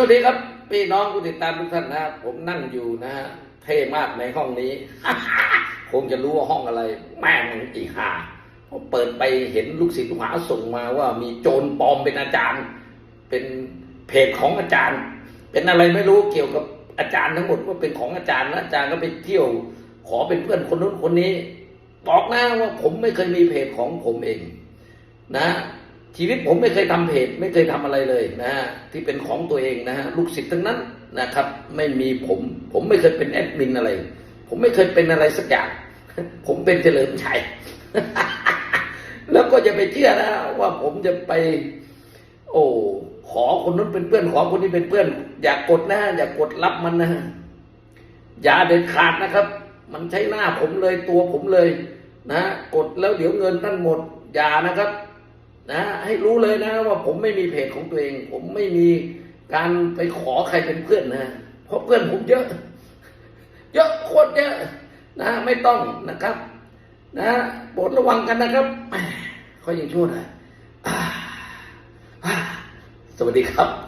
สวัสดีครับ พี่น้องผู้ติดตามทุกท่านนะครับผมนั่งอยู่นะฮะเท่มากในห้องนี้ คงจะรู้ว่าห้องอะไร แม่งอีห่าพอเปิดไปเห็นลูกศิษย์ลูกหาส่งมาว่ามีโจรปลอมเป็นอาจารย์ เป็นเพจของอาจารย์ เป็นอะไรไม่รู้เกี่ยวกับอาจารย์ทั้งหมดว่าเป็นของอาจารย์แล้วอาจารย์ก็ไปเที่ยว ขอเป็นเพื่อนคนนู้นคนนี้ บอกนะว่าผมไม่เคยมีเพจของผมเอง นะ ชีวิตผมไม่เคยทำเพจไม่เคยทำอะไรเลยนะฮะที่เป็นของตัวเองนะฮะลูกศิษย์ทั้งนั้นนะครับ ไม่มีผม ผมไม่เคยเป็นแอดมินอะไร ผมไม่เคยเป็นอะไรสักอย่างผมเป็นเฉลิมชัยแล้วก็จะไปเชื่อนะว่าผมจะไป โอ้ขอคนนู้นเป็นเพื่อน ขอคนนี้เป็นเพื่อน อย่ากกดนะอย่ากกดรับมันนะอย่าเด็ดขาดนะครับ มันใช้หน้าผมเลยตัวผมเลย นะกดแล้วเดี๋ยวเงินท่านหมดอย่านะครับ นะให้รู้เลยนะว่าผมไม่มีเพจของตัวเอง ผมไม่มีการไปขอใครเป็นเพื่อนนะเพราะเพื่อนผมเยอะ เยอะโคตรเยอะนะไม่ต้องนะครับ นะโปรดระวังกันนะครับเขายังชั่วหน่อยสวัสดีครับ